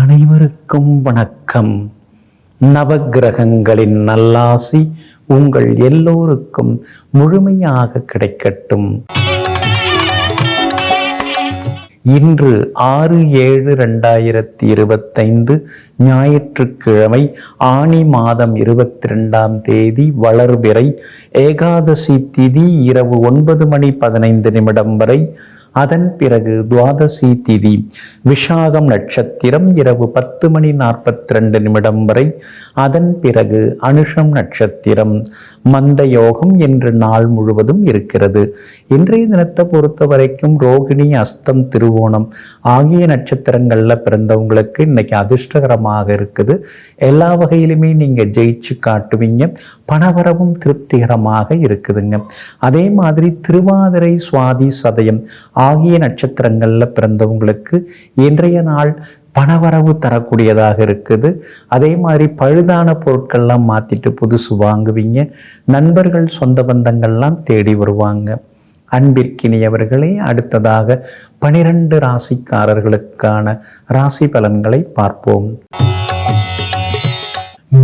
அனைவருக்கும் வணக்கம். நவக்கிரகங்களின் நல்லாசி உங்கள் எல்லோருக்கும் முழுமையாக கிடைக்கட்டும். இன்று ஆறு ஏழு ரெண்டாயிரத்தி இருபத்தைந்து ஞாயிற்றுக்கிழமை ஆனி மாதம் இருபத்தி ரெண்டாம் தேதி வளர்பிறை ஏகாதசி திதி இரவு ஒன்பது மணி பதினைந்து நிமிடம் வரை அதன் பிறகு துவாதசி திதி விஷாகம் நட்சத்திரம் இரவு பத்து மணி நாற்பத்தி ரெண்டு நிமிடம் வரை. அதன் பிறகு அனுஷம் நட்சத்திரம் மந்த யோகம் என்று நாள் முழுவதும் இருக்கிறது. இன்றைய தினத்தை பொறுத்த வரைக்கும் ரோகிணி அஸ்தம் திருவோணம் ஆகிய நட்சத்திரங்கள்ல பிறந்தவங்களுக்கு இன்னைக்கு அதிர்ஷ்டகரமாக இருக்குது. எல்லா வகையிலுமே நீங்க ஜெயிச்சு காட்டுவீங்க. பணவரவும் திருப்திகரமாக இருக்குதுங்க. அதே மாதிரி திருவாதிரை சுவாதி சதயம் ஆகிய நட்சத்திரங்கள்ல பிறந்தவங்களுக்கு இன்றைய நாள் பணவரவு தரக்கூடியதாக இருக்குது. அதே மாதிரி பழுதான பொருட்கள்லாம் மாற்றிட்டு புதுசு வாங்குவீங்க. நண்பர்கள் சொந்த பந்தங்கள்லாம் தேடி வருவாங்க. அன்பிற்கினியவர்களே அடுத்ததாக பனிரெண்டு ராசிக்காரர்களுக்கான ராசி பலன்களை பார்ப்போம்.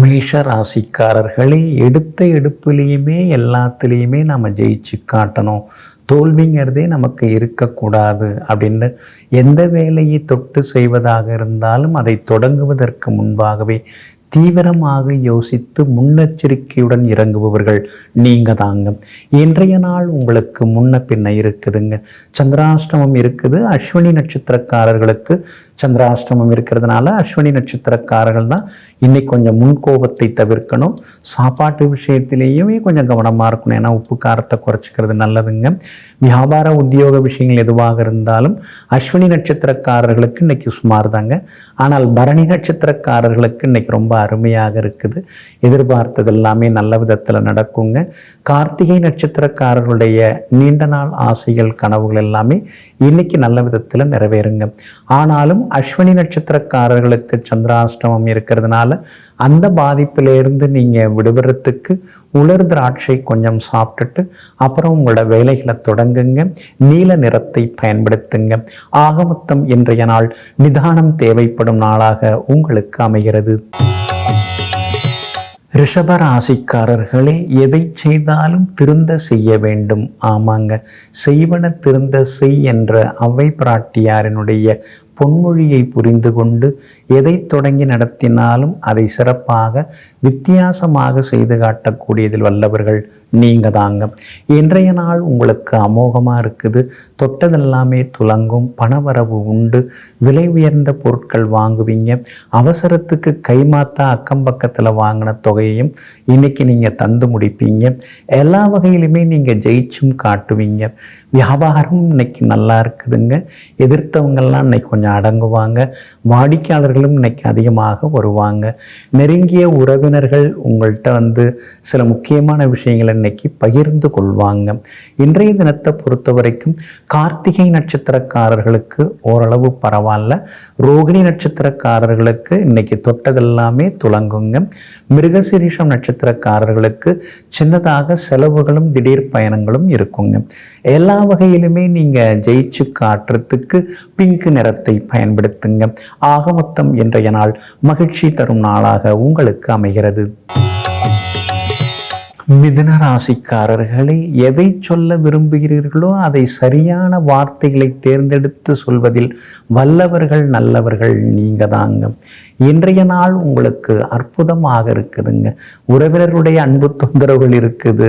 மேஷ ராசிக்காரர்களே எடுத்த எடுப்புலேயுமே எல்லாத்துலேயுமே நம்ம ஜெயிச்சு காட்டணும். தோல்விங்கிறதே நமக்கு இருக்கக்கூடாது அப்படின்னு எந்த வேலையை தொட்டு செய்வதாக இருந்தாலும் அதை தொடங்குவதற்கு முன்பாகவே தீவிரமாக யோசித்து முன்னெச்சரிக்கையுடன் இறங்குபவர்கள் நீங்க தாங்க. இன்றைய நாள் உங்களுக்கு முன்ன பின்ன இருக்குதுங்க. சந்திராஷ்டமம் இருக்குது. அஸ்வினி நட்சத்திரக்காரர்களுக்கு சந்திராஷ்டமம் இருக்கிறதுனால அஸ்வினி நட்சத்திரக்காரர்கள் தான் இன்னைக்கு கொஞ்சம் முன்கோபத்தை தவிர்க்கணும். சாப்பாட்டு விஷயத்திலேயுமே கொஞ்சம் கவனமாக இருக்கணும். ஏன்னா உப்பு காரத்தை குறைச்சிக்கிறது நல்லதுங்க. வியாபார உத்தியோக விஷயங்கள் எதுவாக இருந்தாலும் அஸ்வினி நட்சத்திரக்காரர்களுக்கு இன்னைக்கு சுமார் தாங்க. ஆனால் பரணி நட்சத்திரக்காரர்களுக்கு இன்னைக்கு ரொம்ப அருமையாக இருக்குது. எதிர்பார்த்தது எல்லாமே நல்ல விதத்தில் நடக்குங்க. கார்த்திகை நட்சத்திரக்காரர்களுடைய நீண்ட நாள் ஆசைகள் கனவுகள் எல்லாமே இன்னைக்கு நல்ல விதத்தில் நிறைவேறுங்க. ஆனாலும் அஸ்வினி நட்சத்திரக்காரர்களுக்கு சந்திராஷ்டமம் இருக்கிறதுனால அந்த பாதிப்பிலிருந்து நீங்கள் விடுபடுறதுக்கு உலர் திராட்சை கொஞ்சம் சாப்பிட்டுட்டு அப்புறம் உங்களோட வேலைகளை தொடங்குங்க. நீல நிறத்தை பயன்படுத்துங்க. ஆக மொத்தம் இன்றைய நாள் நிதானம் தேவைப்படும் நாளாக உங்களுக்கு அமைகிறது. ரிஷபராசிக்காரர்களே எதை செய்தாலும் திருந்த செய்ய வேண்டும். ஆமாங்க. செய்வன திருந்த செய் என்ற அவை பிராட்டியாரினுடைய பொன்மொழியை புரிந்து கொண்டு எதை தொடங்கி நடத்தினாலும் அதை சிறப்பாக வித்தியாசமாக செய்து காட்டக்கூடியதில் வல்லவர்கள் நீங்கள் தாங்க. இன்றைய நாள் உங்களுக்கு அமோகமாக இருக்குது. தொட்டதெல்லாமே துலங்கும் பணவரவு உண்டு. விலை உயர்ந்த பொருட்கள் வாங்குவீங்க. அவசரத்துக்கு கைமாத்தா அக்கம் பக்கத்தில் வாங்கின தொகையையும் இன்னைக்கு நீங்கள் தந்து முடிப்பீங்க. எல்லா வகையிலுமே நீங்கள் ஜெயிச்சும் காட்டுவீங்க. வியாபாரம் இன்னைக்கு நல்லா இருக்குதுங்க. எதிர்த்தவங்கெல்லாம் இன்னைக்கு கொஞ்சம் அடங்குவாங்க. வாடிக்கையாளர்களும் இன்னைக்கு அதிகமாக வருவாங்க. நெருங்கிய உறவினர்கள் உங்கள்கிட்ட வந்து சில முக்கியமான விஷயங்களை இன்னைக்கு பகிர்ந்து கொள்வாங்க. இன்றைய தினத்தை பொறுத்த வரைக்கும் கார்த்திகை நட்சத்திரக்காரர்களுக்கு ஓரளவு பரவாயில்ல. ரோகிணி நட்சத்திரக்காரர்களுக்கு இன்னைக்கு தொட்டதெல்லாமே துலங்குங்க. மிருகசிரீஷம் நட்சத்திரக்காரர்களுக்கு சின்னதாக செலவுகளும் திடீர் பயணங்களும் இருக்குங்க. எல்லா வகையிலுமே நீங்கள் ஜெயிச்சு காட்டுறதுக்கு பிங்க் நிறத்தை பயன்படுத்துங்க. ஆக மொத்தம் இன்றைய நாள் மகிழ்ச்சி தரும் நாளாக உங்களுக்கு அமைகிறது. மிதுன ராசிக்காரர்களே எதை சொல்ல விரும்புகிறீர்களோ அதை சரியான வார்த்தைகளை தேர்ந்தெடுத்து சொல்வதில் வல்லவர்கள் நல்லவர்கள் நீங்க தாங்க இன்றைய நாள் உங்களுக்கு அற்புதமாக இருக்குதுங்க. உறவினருடைய அன்பு தொந்தரவுகள் இருக்குது.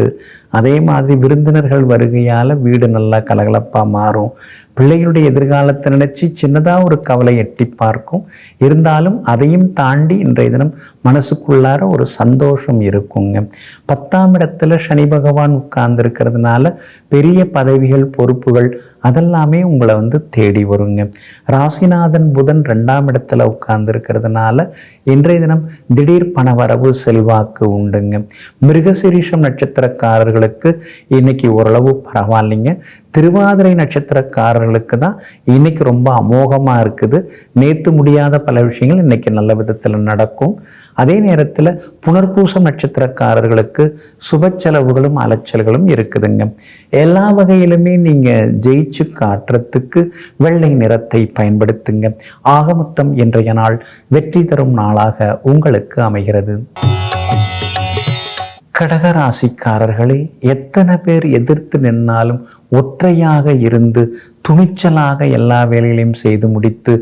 அதே மாதிரி விருந்தினர்கள் வருகையால் வீடு நல்லா கலகலப்பாக மாறும். பிள்ளைகளுடைய எதிர்காலத்தை நினைச்சு சின்னதாக ஒரு கவலை எட்டி பார்க்கும். இருந்தாலும் அதையும் தாண்டி இன்றைய தினம் மனசுக்குள்ளார ஒரு சந்தோஷம் இருக்குங்க. பத்தாம் இடத்துல சனி பகவான் உட்கார்ந்து இருக்கிறதுனால பெரிய பதவிகள் பொறுப்புகள் அதெல்லாமே உங்களை வந்து தேடி வருங்க. ராசிநாதன் புதன் ரெண்டாம் இடத்துல உட்கார்ந்து இருக்கிறதுனால இன்றைய தினம் திடீர் பணவரவு செல்வாக்கு உண்டுங்க. மிருகசிரீஷம் நட்சத்திரக்காரர்களுக்கு இன்னைக்கு ஓரளவு பரவாயில்லைங்க. திருவாதிரை நட்சத்திரக்காரர்களுக்கு தான் இன்னைக்கு ரொம்ப அமோகமாக இருக்குது. நேற்று முடியாத பல விஷயங்கள் இன்னைக்கு நல்ல விதத்தில் நடக்கும். அதே நேரத்தில் புனர்பூசம் நட்சத்திரக்காரர்களுக்கு சுப செலவுகளும் அலைச்சல்களும் இருக்குதுங்க. எல்லா வகையிலுமே நீங்கள் ஜெயிச்சு காட்டுறதுக்கு வெள்ளை நிறத்தை பயன்படுத்துங்க. ஆகமொத்தம் இன்றைய நாள் வெற்றி தரும் நாளாக உங்களுக்கு அமைகிறது. கடகராசிக்காரர்களே எத்தனை பேர் எதிர்த்து நின்னாலும் ஒற்றையாக இருந்து துணிச்சலாக எல்லா வேலைகளையும் செய்து முடித்து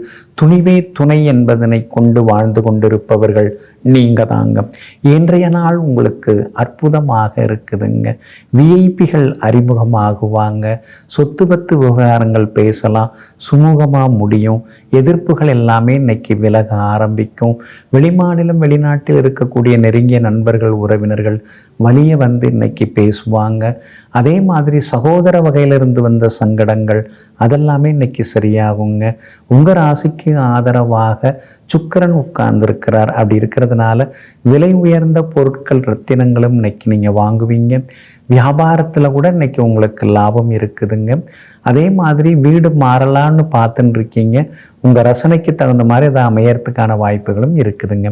துணிவே துணை என்பதனை கொண்டு வாழ்ந்து கொண்டிருப்பவர்கள் நீங்க தாங்க இன்றைய நாள் உங்களுக்கு அற்புதமாக இருக்குதுங்க. விஐபிகள் அறிமுகமாகுவாங்க. சொத்து பத்து விவகாரங்கள் பேசலாம். சுமூகமாக முடியும். எதிர்ப்புகள் எல்லாமே இன்னைக்கு விலக ஆரம்பிக்கும். வெளிமாநிலம் வெளிநாட்டில் இருக்கக்கூடிய நெருங்கிய நண்பர்கள் உறவினர்கள் வழியை வந்து இன்னைக்கு பேசுவாங்க. அதே மாதிரி சகோதர வகையிலிருந்து வந்த சங்கடங்கள் அதெல்லாமே இன்னைக்கு சரியாகுங்க. உங்கள் ராசிக்கு ஆதரவாக சுக்கரன் உட்கார்ந்துருக்கிறார். அப்படி இருக்கிறதுனால விலை உயர்ந்த பொருட்கள் ரத்தினங்களும் இன்னைக்கு நீங்கள் வாங்குவீங்க. வியாபாரத்தில் கூட இன்னைக்கு உங்களுக்கு லாபம் இருக்குதுங்க. அதே மாதிரி வீடு மாறலான்னு பார்த்துன்னு இருக்கீங்க உங்கள் ரசனைக்கு தகுந்த மாதிரி அதை அமையறதுக்கான வாய்ப்புகளும் இருக்குதுங்க.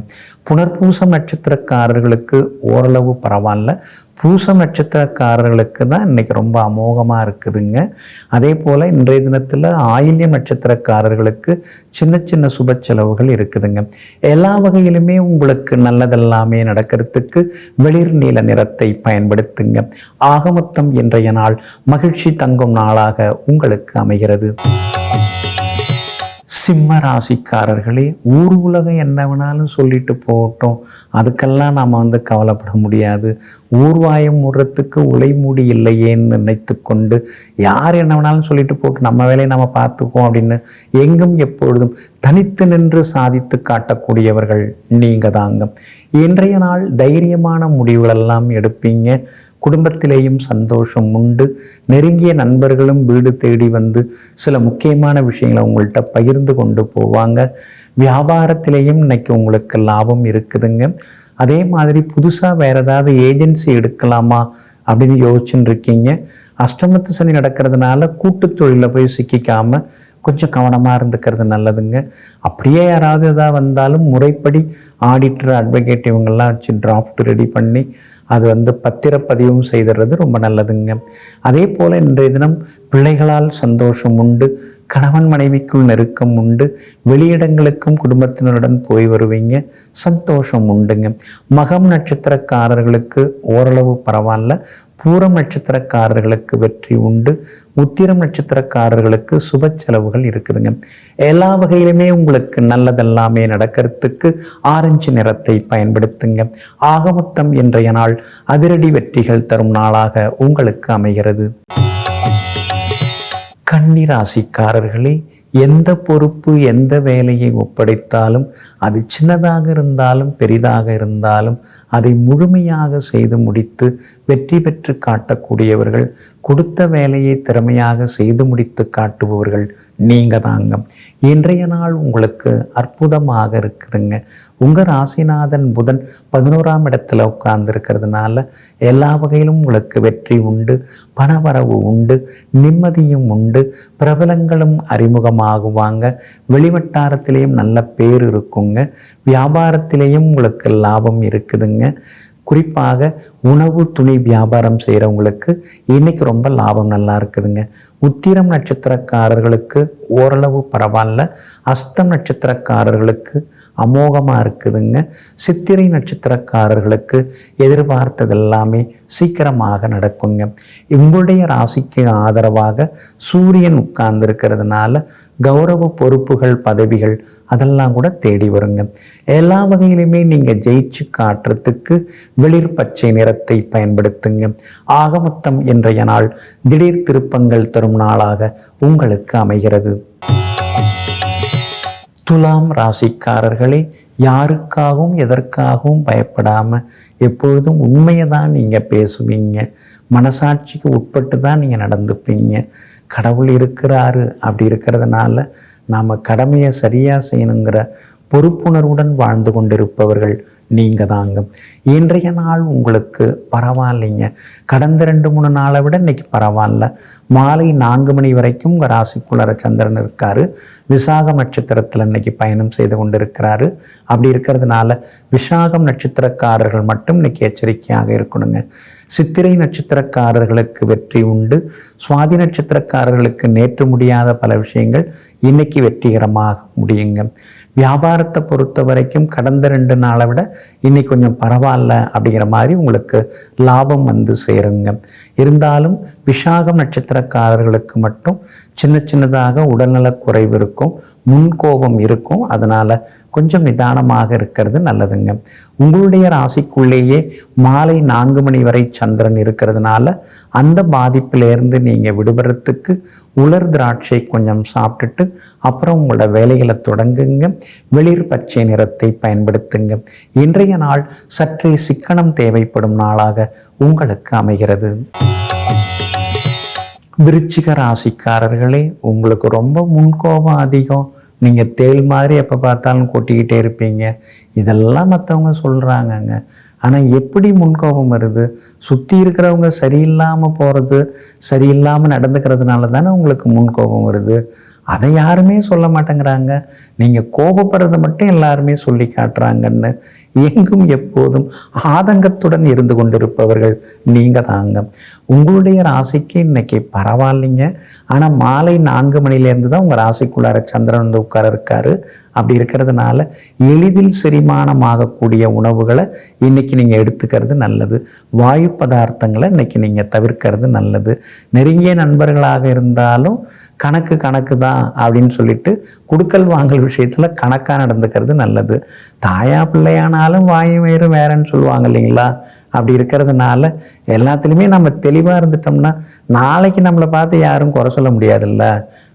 புனர்பூச நட்சத்திரக்காரர்களுக்கு ஓரளவு பரவாயில்ல. பூசம் நட்சத்திரக்காரர்களுக்கு தான் இன்னைக்கு ரொம்ப அமோகமாக இருக்குதுங்க. அதே போல் இன்றைய தினத்தில் ஆயில்ய நட்சத்திரக்காரர்களுக்கு சின்ன சின்ன சுப செலவுகள் இருக்குதுங்க. எல்லா வகையிலுமே உங்களுக்கு நல்லதெல்லாமே நடக்கிறதுக்கு வெளிர் நீல நிறத்தை பயன்படுத்துங்க. ஆகமொத்தம் இன்றைய நாள் மகிழ்ச்சி தங்கும் நாளாக உங்களுக்கு அமைகிறது. சிம்ம ராசிக்காரர்களே ஊர் உலகம் என்ன வேணாலும் சொல்லிட்டு போகட்டும். அதுக்கெல்லாம் நாம் வந்து கவலைப்பட முடியாது. ஊர்வாயம் முறத்துக்கு உலைமூடி இல்லையேன்னு நினைத்து கொண்டு யார் என்ன வேணாலும் சொல்லிட்டு போட்டு நம்ம வேலையை நம்ம பார்த்துக்குவோம் அப்படின்னு எங்கும் எப்பொழுதும் தனித்து நின்று சாதித்து காட்டக்கூடியவர்கள் நீங்கள் தாங்க இன்றைய நாள் தைரியமான முடிவுகளெல்லாம் எடுப்பீங்க. குடும்பத்திலேயும் சந்தோஷம் உண்டு. நெருங்கிய நண்பர்களும் வீடு தேடி வந்து சில முக்கியமான விஷயங்களை உங்கள்கிட்ட பகிர்ந்து கொண்டு போவாங்க. வியாபாரத்திலேயும் இன்னைக்கு உங்களுக்கு லாபம் இருக்குதுங்க. அதே மாதிரி புதுசாக வேற ஏதாவது ஏஜென்சி எடுக்கலாமா அப்படின்னு யோசிச்சுன்னு இருக்கீங்க. அஷ்டமத்து சனி நடக்கிறதுனால கூட்டு தொழிலில் போய் சிக்கிக்காமல் கொஞ்சம் கவனமாக இருந்துக்கிறது நல்லதுங்க. அப்படியே யாராவது எதாவது வந்தாலும் முறைப்படி ஆடிட்டர் அட்வொகேட் இவங்கெல்லாம் வச்சு டிராஃப்ட் ரெடி பண்ணி அது வந்து பத்திரப்பதிவும் செய்துறது ரொம்ப நல்லதுங்க. அதே போல் இன்றைய தினம் பிள்ளைகளால் சந்தோஷம் உண்டு. கணவன் மனைவிக்குள் நெருக்கம் உண்டு வெளியிடங்களுக்கும் குடும்பத்தினருடன் போய் வருவீங்க சந்தோஷம் உண்டுங்க. மகம் நட்சத்திரக்காரர்களுக்கு ஓரளவு பரவாயில்ல பூரம் நட்சத்திரக்காரர்களுக்கு வெற்றி உண்டு உத்திரம் நட்சத்திரக்காரர்களுக்கு சுப செலவுகள் இருக்குதுங்க. எல்லா வகையிலுமே உங்களுக்கு நல்லதெல்லாமே நடக்கிறதுக்கு ஆரஞ்சு நிறத்தை பயன்படுத்துங்க. ஆகமொத்தம் இன்றைய நாள் அதிரடி வெற்றிகள் தரும் நாளாக உங்களுக்கு அமைகிறது. கன்னிராசிக்காரர்களே எந்த பொறுப்பு எந்த வேலையை ஒப்படைத்தாலும் அது சின்னதாக இருந்தாலும் பெரிதாக இருந்தாலும் அதை முழுமையாக செய்து முடித்து வெற்றி பெற்று காட்டக்கூடியவர்கள் கொடுத்த வேலையை திறமையாக செய்து முடித்து காட்டுபவர்கள் நீங்கள் தாங்க இன்றைய நாள் உங்களுக்கு அற்புதமாக இருக்குதுங்க. உங்கள் ராசிநாதன் புதன் பதினோராம் இடத்துல உட்கார்ந்துருக்கிறதுனால எல்லா வகையிலும் உங்களுக்கு வெற்றி உண்டு பணவரவு உண்டு நிம்மதியும் உண்டு பிரபலங்களும் அறிமுகமாகுவாங்க. வெளிவட்டாரத்திலையும் நல்ல பேர் இருக்குங்க. வியாபாரத்திலையும் உங்களுக்கு லாபம் இருக்குதுங்க. குறிப்பாக உணவு துணி வியாபாரம் செய்கிறவங்களுக்கு இன்னைக்கு ரொம்ப லாபம் நல்லா இருக்குதுங்க. உத்திரம் நட்சத்திரக்காரர்களுக்கு ஓரளவு பரவாயில்ல. அஸ்தம் நட்சத்திரக்காரர்களுக்கு அமோகமாக இருக்குதுங்க. சித்திரை நட்சத்திரக்காரர்களுக்கு எதிர்பார்த்தது எல்லாமே சீக்கிரமாக நடக்குங்க. உங்களுடைய ராசிக்கு ஆதரவாக சூரியன் உட்கார்ந்துருக்கிறதுனால கௌரவ பொறுப்புகள் பதவிகள் அதெல்லாம் கூட தேடி வருங்க. எல்லா வகையிலுமே நீங்கள் ஜெயிச்சு காட்டுறதுக்கு வெளிர் பச்சை நிறத்தை பயன்படுத்துங்க. ஆகமொத்தம் இன்றைய நாள் திடீர் திருப்பங்கள் தரும் நாளாக உங்களுக்கு அமைகிறது. துலாம் ராசிக்காரர்களே யாருக்காகவும் எதற்காகவும் பயப்படாமல் எப்பொழுதும் உண்மையை தான் நீங்கள் பேசுவீங்க. மனசாட்சிக்கு உட்பட்டு தான் நீங்கள் நடந்துப்பீங்க. கடவுள் இருக்கிறாரு அப்படி இருக்கிறதுனால நாம் கடமையை சரியாக செய்யணுங்கிற பொறுப்புணர்வுடன் வாழ்ந்து கொண்டிருப்பவர்கள் நீங்கள் தாங்க இன்றைய நாள் உங்களுக்கு பரவாயில்லைங்க. கடந்த ரெண்டு மூணு நாளை விட இன்றைக்கி பரவாயில்ல. மாலை நான்கு மணி வரைக்கும் உங்கள் சந்திரன் இருக்கார். விசாகம் நட்சத்திரத்தில் இன்னைக்கு பயணம் செய்து கொண்டிருக்கிறாரு. அப்படி இருக்கிறதுனால விசாகம் நட்சத்திரக்காரர்கள் மட்டும் இன்றைக்கி எச்சரிக்கையாக இருக்கணுங்க. சித்திரை நட்சத்திரக்காரர்களுக்கு வெற்றி உண்டு. சுவாதி நட்சத்திரக்காரர்களுக்கு நேற்று முடியாத பல விஷயங்கள் இன்னைக்கு வெற்றிகரமாக முடியுங்க. வியாபாரத்தை பொறுத்த வரைக்கும் கடந்த ரெண்டு நாளை விட இன்னைக்கு கொஞ்சம் பரவாயில்ல அப்படிங்கிற மாதிரி உங்களுக்கு லாபம் வந்து சேருங்க. இருந்தாலும் விஷாகம் நட்சத்திரக்காரர்களுக்கு மட்டும் சின்ன சின்னதாக உடல்நலக் குறைவு இருக்கும் முன்கோபம் இருக்கும். அதனால் கொஞ்சம் நிதானமாக இருக்கிறது நல்லதுங்க. உங்களுடைய ராசிக்குள்ளேயே மாலை நான்கு மணி வரை சந்திரன் இருக்கிறதுனால அந்த பாதிப்பிலேருந்து நீங்கள் விடுபடுறதுக்கு உலர் திராட்சை கொஞ்சம் சாப்பிட்டுட்டு அப்புறம் உங்களோட வேலைகளை தொடங்குங்க. வெளிர் பச்சை நிறத்தை பயன்படுத்துங்க. இன்றைய நாள் சற்றே சிக்கனம் தேவைப்படும் நாளாக உங்களுக்கு அமைகிறது. விருச்சிக ராசிக்காரர்களே உங்களுக்கு ரொம்ப முன்கோபம் அதிகம். நீங்கள் தேள் மாதிரி எப்போ பார்த்தாலும் கொட்டிக்கிட்டே இருப்பீங்க. இதெல்லாம் மற்றவங்க சொல்கிறாங்கங்க ஆனால் எப்படி முன்கோபம் வருது? சுற்றி இருக்கிறவங்க சரியில்லாமல் போகிறது சரியில்லாமல் நடந்துக்கிறதுனால தானே உங்களுக்கு முன்கோபம் வருது. அதை யாருமே சொல்ல மாட்டேங்கிறாங்க. நீங்கள் கோபப்படுறதை மட்டும் எல்லாருமே சொல்லி காட்டுறாங்கன்னு எங்கும் எப்போதும் ஆதங்கத்துடன் இருந்து கொண்டிருப்பவர்கள் நீங்கள் தாங்க. உங்களுடைய ராசிக்கு இன்னைக்கு பரவாயில்லைங்க. ஆனால் மாலை நான்கு மணிலேருந்து தான் உங்கள் ராசிக்குள்ளார சந்திரன் வந்து உட்கார இருக்காரு. அப்படி இருக்கிறதுனால எளிதில் செரிமானமாகக்கூடிய உணவுகளை இன்றைக்கி நீங்கள் எடுத்துக்கிறது நல்லது. வாயு பதார்த்தங்களை இன்னைக்கு நீங்கள் தவிர்க்கிறது நல்லது. நெருங்கிய நண்பர்களாக இருந்தாலும் கணக்கு கணக்கு தான் அப்படின்னு சொல்லிட்டு குடுக்கல் வாங்கல் விஷயத்தில் கணக்காக நடந்துக்கிறது நல்லது. தாயா பிள்ளையானாலும் வாயும் வேறு வேறன்னு சொல்லுவாங்க இல்லைங்களா? அப்படி இருக்கிறதுனால எல்லாத்துலேயுமே நம்ம தெளிவாக இருந்துட்டோம்னா நாளைக்கு நம்மளை பார்த்து யாரும் குறை சொல்ல முடியாதுல்ல?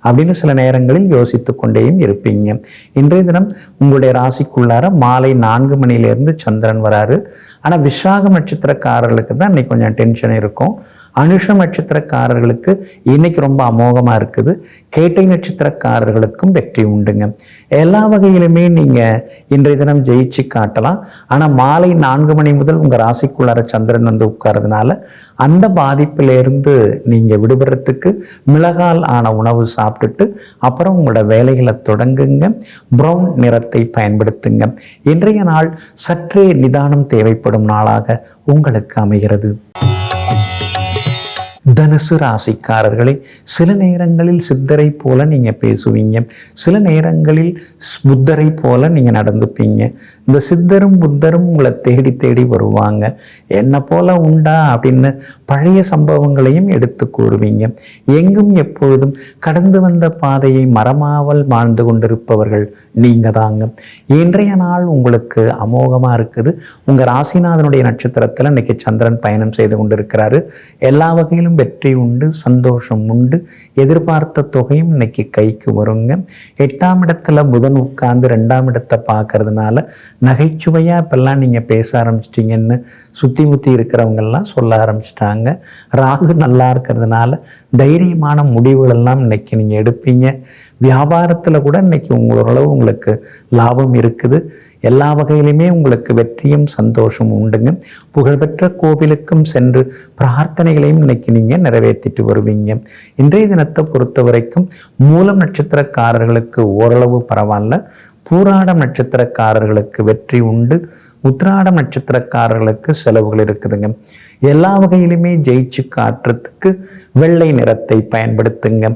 அப்படின்னு சில நேரங்களில் யோசித்து கொண்டேயும் இருப்பீங்க. இன்றைய தினம் உங்களுடைய ராசிக்குள்ளார மாலை நான்கு மணியிலேருந்து சந்திரன் வராரு. ஆனால் விசாக நட்சத்திரக்காரர்களுக்கு தான் இன்னைக்கு கொஞ்சம் டென்ஷன் இருக்கும். அனுஷ நட்சத்திரக்காரர்களுக்கு இன்னைக்கு ரொம்ப அமோகமாக இருக்குது. கேட்டை நட்சத்திரக்காரர்களுக்கும் வெற்றி உண்டுங்க. எல்லா வகையிலுமே நீங்கள் இன்றைய தினம் ஜெயிச்சு காட்டலாம். ஆனால் மாலை நான்கு மணி முதல் உங்கள் ராசிக்குள்ளார சந்திரன் வந்து உட்கார்றதுனால அந்த பாதிப்பிலிருந்து நீங்கள் விடுபடுறதுக்கு மிளகால் ஆன உணவு சாப்பிட்டுட்டு அப்புறம் உங்களோட வேலைகளை தொடங்குங்க. ப்ரௌன் நிறத்தை பயன்படுத்துங்க. இன்றைய நாள் சற்றே நிதானம் தேவைப்படும் நாளாக உங்களுக்கு அமைகிறது. தனுசு ராசிக்காரர்களே சில நேரங்களில் சித்தரை போல நீங்கள் பேசுவீங்க. சில நேரங்களில் புத்தரை போல நீங்கள் நடந்துப்பீங்க. இந்த சித்தரும் புத்தரும் உங்களை தேடி தேடி வருவாங்க. என்ன போல உண்டா அப்படின்னு பழைய சம்பவங்களையும் எடுத்து கூறுவீங்க. எங்கும் எப்பொழுதும் கடந்து வந்த பாதையை மரமாவல் வாழ்ந்து கொண்டிருப்பவர்கள் நீங்கள் தாங்க இன்றைய நாள் உங்களுக்கு அமோகமாக இருக்குது. உங்கள் ராசிநாதனுடைய நட்சத்திரத்தில் இன்னைக்கு சந்திரன் பயணம் செய்து கொண்டிருக்கிறாரு. எல்லா வகையிலும் வெற்றி உண்டு சந்தோஷம் உண்டு. எதிர்பார்த்த தொகையும் இன்னைக்கு கைக்கு வருங்க. எட்டாம் இடத்துல புதன் உட்கார்ந்து ரெண்டாம் இடத்தை பார்க்கறதுனால நகைச்சுவையாக இப்பெல்லாம் நீங்கள் பேச ஆரம்பிச்சிட்டிங்கன்னு சுற்றி முற்றி இருக்கிறவங்கெல்லாம் சொல்ல ஆரம்பிச்சிட்டாங்க. ராகு நல்லா இருக்கிறதுனால தைரியமான முடிவுகள் எல்லாம் இன்னைக்கு நீங்கள் எடுப்பீங்க. வியாபாரத்தில் கூட இன்னைக்கு உங்களோரளவு உங்களுக்கு லாபம் இருக்குது. எல்லா வகையிலுமே உங்களுக்கு வெற்றியும் சந்தோஷம் உண்டுங்க. புகழ்பெற்ற கோவிலுக்கும் சென்று பிரார்த்தனைகளையும் இன்னைக்கு நீங்கள் நிறைவேற்றிட்டு வருவீங்க. இன்றைய தினத்தை பொறுத்த வரைக்கும் மூலம் நட்சத்திரக்காரர்களுக்கு ஓரளவு பரவாயில்ல. பூராடம் நட்சத்திரக்காரர்களுக்கு வெற்றி உண்டு. உத்திராடம் நட்சத்திரக்காரர்களுக்கு செலவுகள் இருக்குதுங்க. எல்லா வகையிலுமே ஜெயிச்சு காட்டுறதுக்கு வெள்ளை நிறத்தை பயன்படுத்துங்க.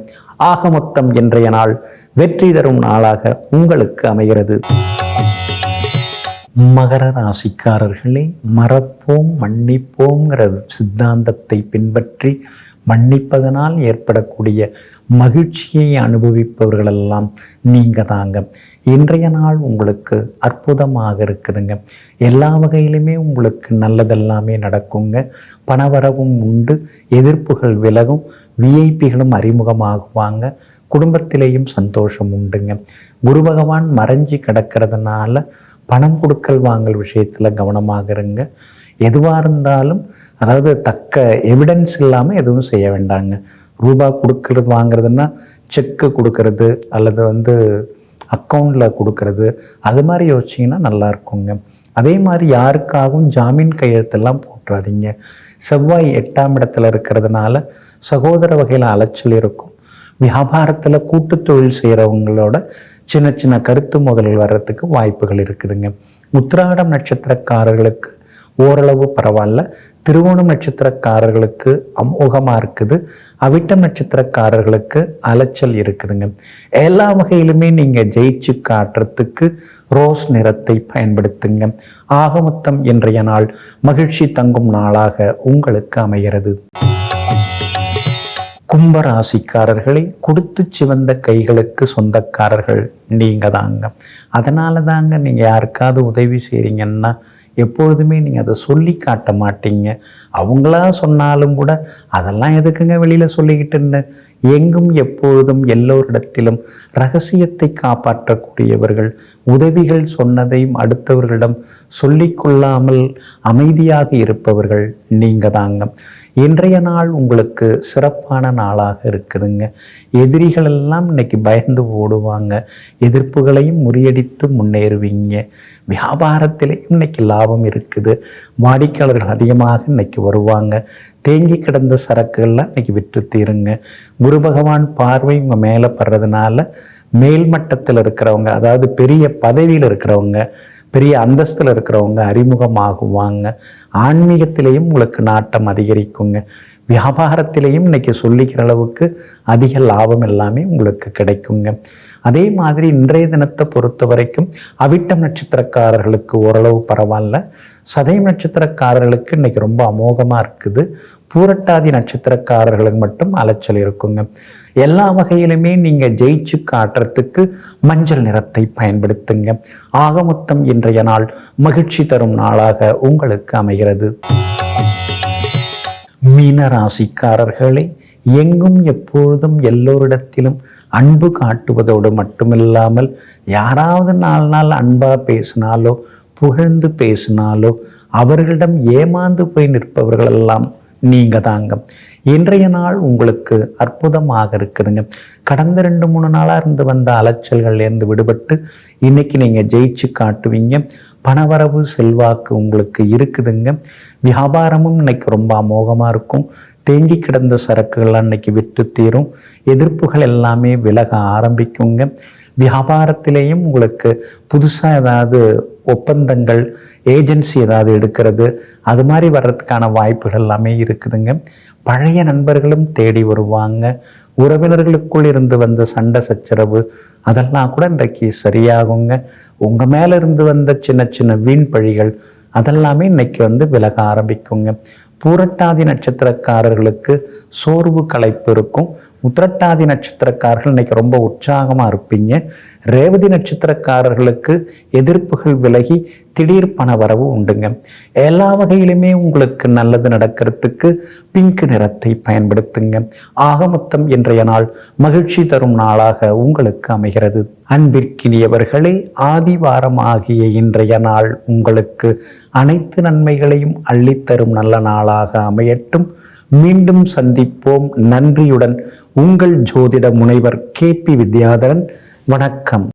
ஆக மொத்தம் இன்றைய நாள் வெற்றி தரும் நாளாக உங்களுக்கு அமைகிறது. மகர ராசிக்காரர்களே மறப்போம் மன்னிப்போங்கிற சித்தாந்தத்தை பின்பற்றி மன்னிப்பதனால் ஏற்படக்கூடிய மகிழ்ச்சியை அனுபவிப்பவர்களெல்லாம் நீங்கள் தாங்க. இன்றைய நாள் உங்களுக்கு அற்புதமாக இருக்குதுங்க. எல்லா வகையிலுமே உங்களுக்கு நல்லதெல்லாமே நடக்குங்க. பணவரவும் உண்டு எதிர்ப்புகள் விலகும் விஐபிகளும் அறிமுகமாகுவாங்க. குடும்பத்திலேயும் சந்தோஷம் உண்டுங்க. குரு பகவான் மறைஞ்சி கிடக்கிறதுனால பணம் கொடுக்கல் வாங்கல் விஷயத்தில் கவனமாக இருங்க எதுவாக இருந்தாலும் அதாவது தக்க எவிடன்ஸ் இல்லாமல் எதுவும் செய்ய வேண்டாங்க. ரூபா கொடுக்கறது வாங்குறதுன்னா செக்கு கொடுக்கறது அல்லது வந்து அக்கௌண்ட்டில் கொடுக்கறது அது மாதிரி யோசிச்சிங்கன்னா நல்லா இருக்குங்க அதே மாதிரி யாருக்காகவும் ஜாமீன் கையெழுத்தெல்லாம் போட்டுறாதீங்க செவ்வாய் எட்டாம் இடத்துல இருக்கிறதுனால சகோதர வகையில் அலைச்சல் இருக்கும். வியாபாரத்தில் கூட்டு தொழில் செய்கிறவங்களோட சின்ன சின்ன கருத்து முதல்கள் வர்றதுக்கு வாய்ப்புகள் இருக்குதுங்க. உத்திராடம் நட்சத்திரக்காரர்களுக்கு ஓரளவு பரவாயில்ல. திருவோணம் நட்சத்திரக்காரர்களுக்கு அமோகமாக இருக்குது. அவிட்டம் நட்சத்திரக்காரர்களுக்கு அலைச்சல் இருக்குதுங்க. எல்லா வகையிலுமே நீங்கள் ஜெயிச்சு காட்டுறதுக்கு ரோஸ் நிறத்தை பயன்படுத்துங்க. ஆகமொத்தம் இன்றைய நாள் மகிழ்ச்சி தங்கும் நாளாக உங்களுக்கு அமைகிறது. கும்பராசிக்காரர்களே கொடுத்து சிவந்த கைகளுக்கு சொந்தக்காரர்கள் நீங்க தாங்க அதனால தாங்க நீங்கள் யாருக்காவது உதவி செய்கிறீங்கன்னா எப்பொழுதுமே நீங்கள் அதை சொல்லி காட்ட மாட்டீங்க. அவங்களா சொன்னாலும் கூட அதெல்லாம் எதுக்குங்க வெளியில் சொல்லிக்கிட்டுன்னு? எங்கும் எப்பொழுதும் எல்லோரிடத்திலும் ரகசியத்தை காப்பாற்றக்கூடியவர்கள் உதவிகள் சொன்னதையும் அடுத்தவர்களிடம் சொல்லிக்கொள்ளாமல் அமைதியாக இருப்பவர்கள் நீங்க தாங்க இன்றைய நாள் உங்களுக்கு சிறப்பான நாளாக இருக்குதுங்க. எதிரிகள் எல்லாம் இன்னைக்கு பயந்து ஓடுவாங்க. எதிர்ப்புகளையும் முறியடித்து முன்னேறுவீங்க. வியாபாரத்திலே இன்னைக்கு லாபம் இருக்குது. வாடிக்கையாளர்கள் அதிகமாக இன்னைக்கு வருவாங்க. தேங்கி கிடந்த சரக்குகள்லாம் இன்னைக்கு விற்று தீருங்க. குரு பகவான் பார்வை உங்கள் மேலே படுறதுனால மேல்மட்டத்தில் இருக்கிறவங்க அதாவது பெரிய பதவியில் இருக்கிறவங்க பெரிய அந்தஸ்தில் இருக்கிறவங்க அறிமுகமாகுவாங்க. ஆன்மீகத்திலையும் உங்களுக்கு நாட்டம் அதிகரிக்குங்க. வியாபாரத்திலையும் இன்னைக்கு சொல்லிக்கிற அளவுக்கு அதிக லாபம் எல்லாமே உங்களுக்கு கிடைக்குங்க. அதே மாதிரி இன்றைய தினத்தை பொறுத்த வரைக்கும் அவிட்டம் நட்சத்திரக்காரர்களுக்கு ஓரளவு பரவாயில்ல. சதயம் நட்சத்திரக்காரர்களுக்கு இன்றைக்கி ரொம்ப அமோகமாக இருக்குது. பூரட்டாதி நட்சத்திரக்காரர்களுக்கு மட்டும் அலைச்சல் இருக்குங்க. எல்லா வகையிலுமே நீங்கள் ஜெயிச்சு காட்டுறதுக்கு மஞ்சள் நிறத்தை பயன்படுத்துங்க. ஆக மொத்தம் இன்றைய நாள் மகிழ்ச்சி தரும் நாளாக உங்களுக்கு அமைகிறது. மீன ராசிக்காரர்களே எங்கும் எப்பொழுதும் எல்லோரிடத்திலும் அன்பு காட்டுவதோடு மட்டுமில்லாமல் யாராவது நாலு நாள் அன்பாக பேசினாலோ புகழ்ந்து பேசினாலோ அவர்களிடம் ஏமாந்து போய் நிற்பவர்களெல்லாம் நீங்க தாங்க இன்றைய நாள் உங்களுக்கு அற்புதமாக இருக்குதுங்க. கடந்த ரெண்டு மூணு நாளாக இருந்து வந்த அலைச்சல்கள்லேருந்து விடுபட்டு இன்னைக்கு நீங்கள் ஜெயிச்சு காட்டுவீங்க. பணவரவு செல்வாக்கு உங்களுக்கு இருக்குதுங்க. வியாபாரமும் இன்னைக்கு ரொம்ப அமோகமாக இருக்கும். தேங்கி கிடந்த சரக்குகள் அன்னைக்கு விட்டு தீரும். எதிர்ப்புகள் எல்லாமே விலக ஆரம்பிக்குங்க. வியாபாரத்திலேயும் உங்களுக்கு புதுசாக ஏதாவது ஒப்பந்தங்கள் ஏஜென்சி ஏதாவது எடுக்கிறது அது மாதிரி வர்றதுக்கான வாய்ப்புகள் எல்லாமே இருக்குதுங்க. பழைய நண்பர்களும் தேடி வருவாங்க. உறவினர்களுக்குள் இருந்து வந்த சண்டை சச்சரவு அதெல்லாம் கூட இன்றைக்கு சரியாகுங்க. உங்கள் மேலே இருந்து வந்த சின்ன சின்ன வீண் பழிகள் அதெல்லாமே இன்றைக்கி வந்து விலக ஆரம்பிக்குங்க. பூரட்டாதி நட்சத்திரக்காரர்களுக்கு சோர்வு களைப்பு இருக்கும். உத்திரட்டாதி நட்சத்திரக்காரர்கள் இன்னைக்கு ரொம்ப உற்சாகமாக இருப்பீங்க. ரேவதி நட்சத்திரக்காரர்களுக்கு எதிர்ப்புகள் விலகி திடீர் பண வரவு உண்டுங்க. எல்லா வகையிலுமே உங்களுக்கு நல்லது நடக்கிறதுக்கு பிங்க் நிறத்தை பயன்படுத்துங்க. ஆக மொத்தம் இன்றைய நாள் மகிழ்ச்சி தரும் நாளாக உங்களுக்கு அமைகிறது. அன்பிற்கினியவர்களே ஆதிவாரமாகிய இன்றைய நாள் உங்களுக்கு அனைத்து நன்மைகளையும் அள்ளித்தரும் நல்ல நாளாக அமையட்டும். மீண்டும் சந்திப்போம். நன்றியுடன் உங்கள் ஜோதிட முனைவர் கே பி வித்யாதரன். வணக்கம்.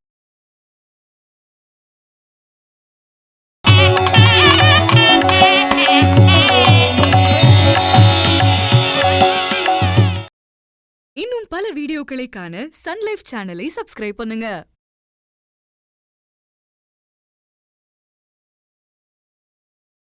இன்னும் பல வீடியோக்களை காண சன்லைஃப் சேனலை சப்ஸ்கிரைப் பண்ணுங்க.